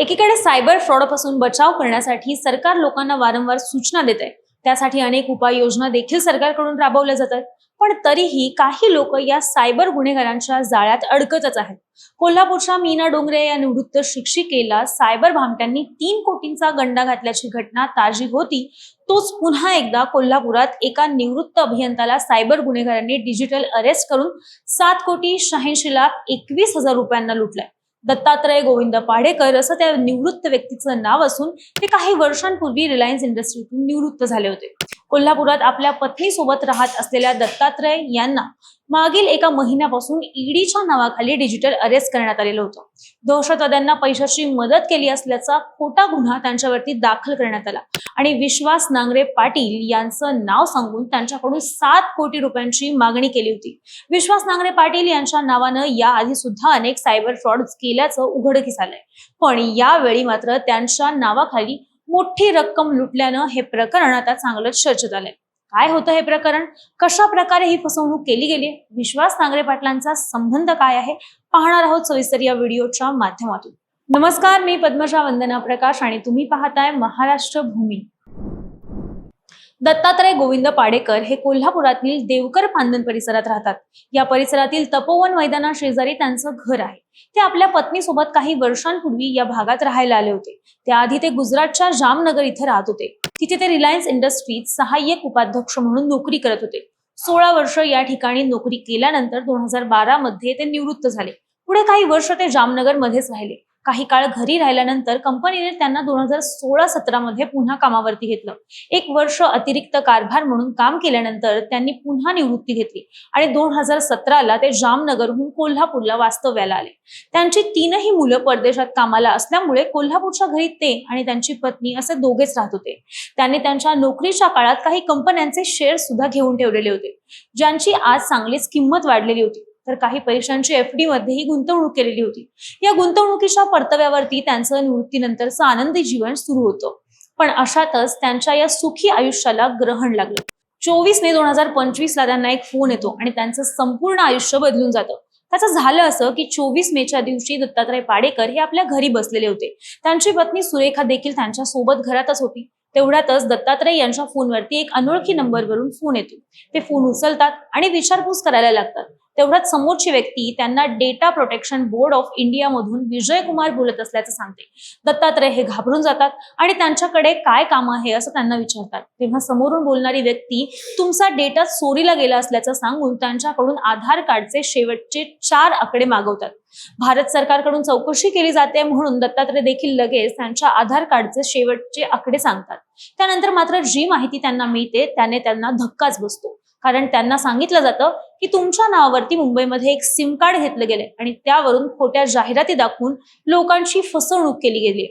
एकीकडे सायबर फ्रॉडपासून बचाव करण्यासाठी सरकार लोकांना वारंवार सूचना देत आहे त्यासाठी अनेक उपाययोजना देखील सरकारकडून राबवल्या जातात. पण तरीही काही लोक या सायबर गुन्हेगारांच्या जाळ्यात अडकतच आहेत. कोल्हापूरच्या मीना डोंगरे या निवृत्त शिक्षिकेला सायबर भामट्यांनी तीन कोटींचा गंडा घातल्याची घटना ताजी होती. तोच पुन्हा एकदा कोल्हापुरात एका निवृत्त अभियंताला सायबर गुन्हेगारांनी डिजिटल अरेस्ट करून सात कोटी शहाऐंशी लाख एकवीस हजार रुपयांना लुटलाय. दत्तात्रय गोविंद पाडेकर असं त्या निवृत्त व्यक्तीचं नाव असून ते काही वर्षांपूर्वी रिलायन्स इंडस्ट्रीतून निवृत्त झाले होते. कोल्हापुरात आपल्या पत्नीसोबत राहत असलेल्या दत्तात्रय यांना मागील एका महिन्यापासून ईडीच्या नावाखाली डिजिटल अरेस्ट करण्यात आलेलं होतं. दहशतवाद्यांना पैशाची मदत केली असल्याचा खोटा गुन्हा त्यांच्यावरती दाखल करण्यात आला. आणि विश्वास नांगरे पाटील यांचं नाव सांगून त्यांच्याकडून सात कोटी रुपयांची मागणी केली होती. विश्वास नांगरे पाटील यांच्या नावानं याआधी सुद्धा अनेक सायबर फ्रॉड केल्याचं उघडकीस आलंय. पण यावेळी मात्र त्यांच्या नावाखाली मोठी रक्कम लुटल्यानं हे प्रकरण आता चांगलंच चर्चेत आलंय काय होतं हे प्रकरण? कशा प्रकारे ही फसवणूक केली गेली? विश्वास नांगरे पाटलांचा संबंध काय आहे? पाहणार आहोत सविस्तर या व्हिडिओच्या माध्यमातून. नमस्कार मी पद्मजा वंदना प्रकाश आणि तुम्ही पाहताय महाराष्ट्र भूमी. दत्तात्रय गोविंद पाडेकर हे कोल्हापुरातील देवकर पांदन परिसरात राहतात. या परिसरातील तपोवन मैदाना शेजारी त्यांचं घर आहे. ते आपल्या पत्नीसोबत काही वर्षांपूर्वी या भागात राहायला आले होते. त्याआधी ते गुजरातच्या जामनगर इथे राहत होते. तिथे ते रिलायन्स इंडस्ट्रीत सहाय्यक उपाध्यक्ष म्हणून नोकरी करत होते. सोळा वर्ष या ठिकाणी नोकरी केल्यानंतर दोन हजार बारा मध्ये ते निवृत्त झाले. पुढे काही वर्ष ते जामनगर मध्येच राहिले. काही काळ घरी राहिल्यानंतर कंपनीने त्यांना दोन हजार सोळा सतरा मध्ये पुन्हा कामावरती घेतलं. एक वर्ष अतिरिक्त कारभार म्हणून काम केल्यानंतर त्यांनी पुन्हा निवृत्ती घेतली आणि दोन हजार सतराला ते जामनगरहून कोल्हापूरला वास्तव्याला आले. त्यांची तीनही मुलं परदेशात कामाला असल्यामुळे कोल्हापूरच्या घरी ते आणि त्यांची पत्नी असे दोघेच राहत होते. त्यांनी त्यांच्या नोकरीच्या काळात काही कंपन्यांचे शेअर सुद्धा घेऊन ठेवलेले होते. ज्यांची आज चांगलीच किंमत वाढलेली होती. तर काही पैशांची एफ डी मध्येही गुंतवणूक केलेली होती. या गुंतवणुकीच्या परतव्यावरती त्यांचं निवृत्तीनंतरचं आनंदी जीवन सुरू होतं. पण अशातच त्यांच्या या सुखी आयुष्याला ग्रहण लागलं. चोवीस मे दोन हजार पंचवीस ला त्यांना एक फोन येतो आणि त्यांचं संपूर्ण आयुष्य बदलून जातं. त्याचं झालं असं की चोवीस मेच्या दिवशी दत्तात्रय पाडेकर हे आपल्या घरी बसलेले होते. त्यांची पत्नी सुरेखा देखील त्यांच्यासोबत घरातच होती. तेवढ्यातच दत्तात्रय यांच्या फोनवरती एक अनोळखी नंबरवरून फोन येतो. ते फोन उचलतात आणि विचारपूस करायला लागतात. तेवढ्याच समोरची व्यक्ती त्यांना data protection board of India मधून विजय कुमार बोलत असल्याचं सांगते. दत्तात्रय हे घाबरून जातात आणि त्यांच्याकडे काय काम आहे असं त्यांना विचारतात. तेव्हा समोरून बोलणारी व्यक्ती तुमचा डेटा चोरीला गेला असल्याचं सांगून त्यांच्याकडून आधार कार्डचे शेवटचे चार आकडे मागवतात. भारत सरकारकडून चौकशी केली जाते म्हणून दत्तात्रय देखील लगेच त्यांच्या आधार कार्डचे शेवटचे आकडे सांगतात. त्यानंतर मात्र जी माहिती त्यांना मिळते त्याने त्यांना धक्काच बसतो. कारण त्यांना सांगितलं जातं की तुमच्या नावावरती मुंबईमध्ये एक सिम कार्ड घेतलं गेलंय आणि त्यावरून खोट्या जाहिराती दाखवून लोकांची फसवणूक केली गेली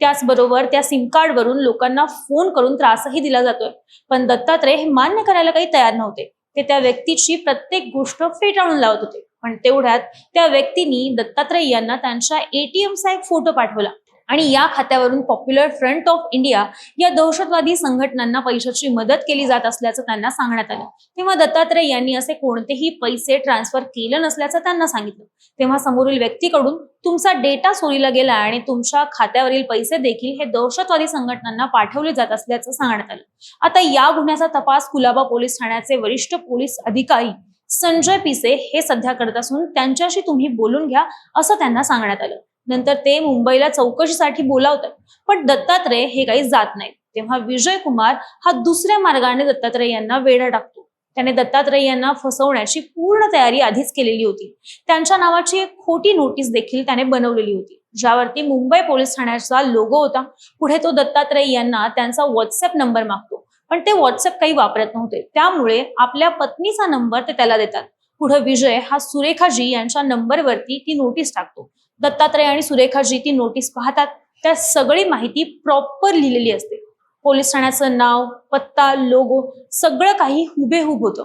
त्याचबरोबर त्या सिम कार्डवरून लोकांना फोन करून त्रासही दिला जातोय. पण दत्तात्रय हे मान्य करायला काही तयार नव्हते. ते त्या व्यक्तीची प्रत्येक गोष्ट फेटाळून लावत होते. पण तेवढ्यात त्या व्यक्तीनी दत्तात्रय यांना त्यांच्या एटीएमचा एक फोटो पाठवला. आणि या खात्यावरून पॉप्युलर फ्रंट ऑफ इंडिया या दहशतवादी संघटनांना पैशाची मदत केली जात असल्याचं त्यांना सांगण्यात आलं. तेव्हा दत्तात्रय यांनी असे कोणतेही पैसे ट्रान्सफर केलं नसल्याचं त्यांना सांगितलं. तेव्हा समोरील व्यक्तीकडून तुमचा डेटा चोरीला गेला आणि तुमच्या खात्यावरील पैसे देखील हे दहशतवादी संघटनांना पाठवले जात असल्याचं सांगण्यात आलं. आता या गुन्ह्याचा तपास कुलाबा पोलीस ठाण्याचे वरिष्ठ पोलीस अधिकारी संजय पिसे हे सध्या करत असून त्यांच्याशी तुम्ही बोलून घ्या असं त्यांना सांगण्यात आलं. नंतर ते मुंबईला चौकशीसाठी बोलावतात. पण दत्तात्रय हे काही जात नाहीत. तेव्हा विजय कुमार हा दुसऱ्या मार्गाने दत्तात्रय यांना वेढा टाकतो. त्याने दत्तात्रय यांना फसवण्याची पूर्ण तयारी आधीच केलेली होती. त्यांच्या नावाची एक खोटी नोटीस देखील त्याने बनवलेली होती. ज्यावरती मुंबई पोलीस ठाण्याचा लोगो होता. पुढे तो दत्तात्रय यांना त्यांचा व्हॉट्सअप नंबर मागतो. पण ते व्हॉट्सअप काही वापरत नव्हते. त्यामुळे आपल्या पत्नीचा नंबर ते त्याला देतात. पुढे विजय हा सुरेखाजी यांच्या नंबरवरती ती नोटीस टाकतो. दत्तात्रय आणि सुरेखाजी ती नोटीस पाहतात. त्या सगळी माहिती प्रॉपर लिहिलेली असते. पोलीस ठाण्याचं नाव पत्ता लोगो सगळं काही हुबेहूब होतं.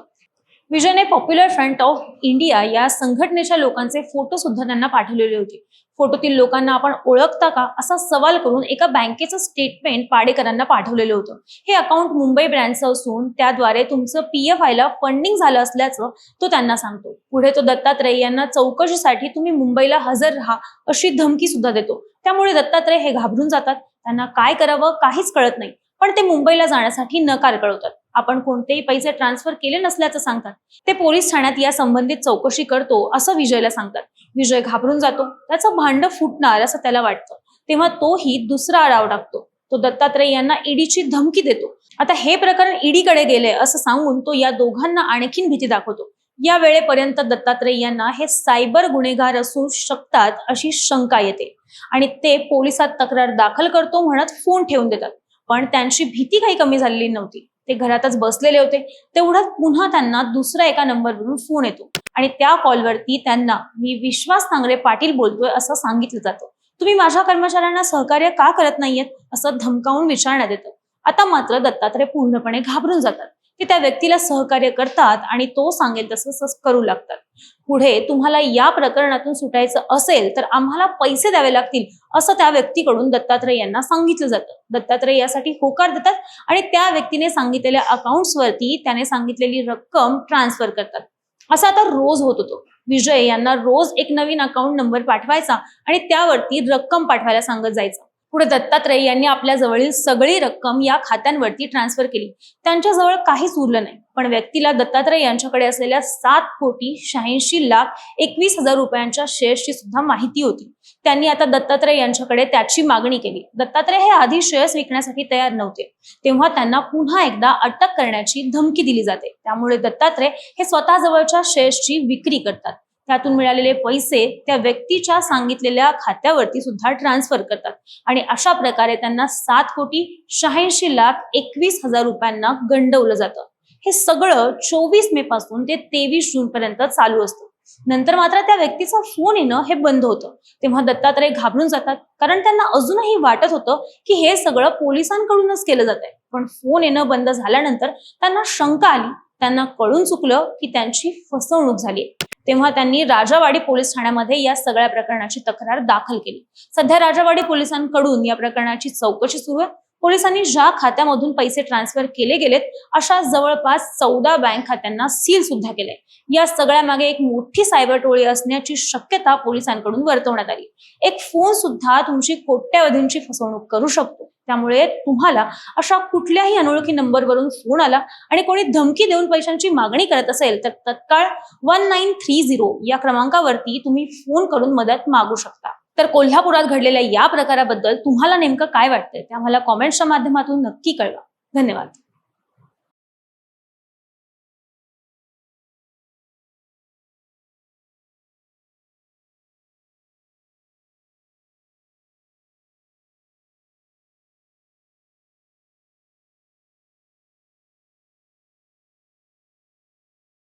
विजयने पॉप्युलर फ्रंट ऑफ इंडिया या संघटनेच्या लोकांचे फोटो सुद्धा त्यांना पाठवलेले होते. फोटोतील लोकांना आपण ओळखता का असा सवाल करून एका बँकेचं स्टेटमेंट पाडेकरांना पाठवलेलं होतं. हे अकाउंट मुंबई ब्रँडचं असून त्याद्वारे तुमचं पी एफ आयला फंडिंग झालं असल्याचं तो त्यांना सांगतो. पुढे तो दत्तात्रय यांना चौकशीसाठी तुम्ही मुंबईला हजर राहा अशी धमकी सुद्धा देतो. त्यामुळे दत्तात्रय हे घाबरून जातात. त्यांना काय करावं काहीच कळत नाही. पण ते मुंबईला जाण्यासाठी नकार कळवतात. आपण कोणतेही पैसे ट्रान्सफर केले नसल्याचं सांगतात. ते पोलीस ठाण्यात या संबंधित चौकशी करतो असं विजयला सांगतात. विजय घाबरून जातो. त्याचं भांड फुटणार असं त्याला वाटतं. तेव्हा तोही दुसरा आडाव टाकतो. तो दत्तात्रय यांना ईडीची धमकी देतो. आता हे प्रकरण ईडीकडे गेले असं सांगून तो या दोघांना आणखीन भीती दाखवतो. या वेळेपर्यंत दत्तात्रय यांना हे सायबर गुन्हेगार असू शकतात अशी शंका येते. आणि ते पोलिसात तक्रार दाखल करतो म्हणत फोन ठेवून देतात. पण त्यांची भीती काही कमी झालेली नव्हती. ते घरातच बसलेले होते. तेवढ्यात पुन्हा त्यांना दुसऱ्या एका नंबरवरून फोन येतो. आणि त्या कॉलवरती त्यांना मी विश्वास नांगरे पाटील बोलतोय असं सांगितलं जातं. तुम्ही माझ्या कर्मचाऱ्यांना सहकार्य का करत नाहीयेत? असं धमकावून विचारण्यात येतं. आता मात्र दत्तात्रय पूर्णपणे घाबरून जातात. ते त्या व्यक्तीला सहकार्य करतात आणि तो सांगेल तसं तसं करू लागतात. पुढे तुम्हाला या प्रकरणातून सुटायचं असेल तर आम्हाला पैसे द्यावे लागतील असं त्या व्यक्तीकडून दत्तात्रय यांना सांगितलं जातं. दत्तात्रय यासाठी होकार देतात आणि त्या व्यक्तीने सांगितलेल्या अकाउंट्सवरती त्याने सांगितलेली रक्कम ट्रान्सफर करतात. असं आता रोज होत होतो. विजय यांना रोज एक नवीन अकाउंट नंबर पाठवायचा आणि त्यावरती रक्कम पाठवायला सांगत जायचं. पुढे दत्तात्रय यांनी आपल्या जवळील सगळी रक्कम या खात्यांवरती ट्रान्सफर केली. त्यांच्याजवळ काहीच उरलं नाही. पण व्यक्तीला दत्तात्रय यांच्याकडे असलेल्या सात कोटी शहाऐंशी लाख एकवीस हजार रुपयांच्या शेअर्सची सुद्धा माहिती होती. त्यांनी आता दत्तात्रय यांच्याकडे त्याची मागणी केली. दत्तात्रय हे आधी शेअर्स विकण्यासाठी तयार नव्हते. तेव्हा त्यांना पुन्हा एकदा अटक करण्याची धमकी दिली जाते. त्यामुळे दत्तात्रय हे स्वतः जवळच्या शेअर्सची विक्री करतात. त्यातून मिळालेले पैसे त्या व्यक्तीच्या सांगितलेल्या खात्यावरती सुद्धा ट्रान्सफर करतात. आणि अशा प्रकारे त्यांना सात कोटी शहाऐंशी लाख एकवीस हजार रुपयांना गंडवलं जातं. हे सगळं चोवीस मे पासून ते तेवीस जून पर्यंत चालू असतं. नंतर मात्र त्या व्यक्तीचा फोन येणं हे बंद होतं. तेव्हा दत्तात्रय घाबरून जातात. कारण त्यांना अजूनही वाटत होतं की हे सगळं पोलिसांकडूनच केलं जात आहे पण फोन येणं बंद झाल्यानंतर त्यांना शंका आली. त्यांना कळून चुकलं की त्यांची फसवणूक झाली. तेव्हा त्यांनी राजावाडी पोलीस ठाण्यामध्ये या सगळ्या प्रकरणाची तक्रार दाखल केली. सध्या राजावाडी पोलिसांकडून या प्रकरणाची चौकशी सुरू आहे. पोलिसांनी ज्या खात्यामधून पैसे ट्रान्सफर केले गेलेत अशा जवळपास चौदा बँक खात्यांना सील सुद्धा केलंय. या सगळ्या मागे एक मोठी सायबर टोळी असण्याची शक्यता पोलिसांकडून वर्तवण्यात आली. एक फोन सुद्धा तुमची कोट्यावधींची फसवणूक करू शकतो. त्यामुळे तुम्हाला अशा कुठल्याही अनोळखी नंबरवरून फोन आला आणि कोणी धमकी देऊन पैशांची मागणी करत असेल तर तत्काळ वन नाईन थ्री झिरो या क्रमांकावरती तुम्ही फोन करून मदत मागू शकता. तर कोल्हापुरात घडलेल्या या प्रकाराबद्दल तुम्हाला नेमकं काय वाटतंय? ते आम्हाला कॉमेंट्सच्या माध्यमातून नक्की कळवा. धन्यवाद.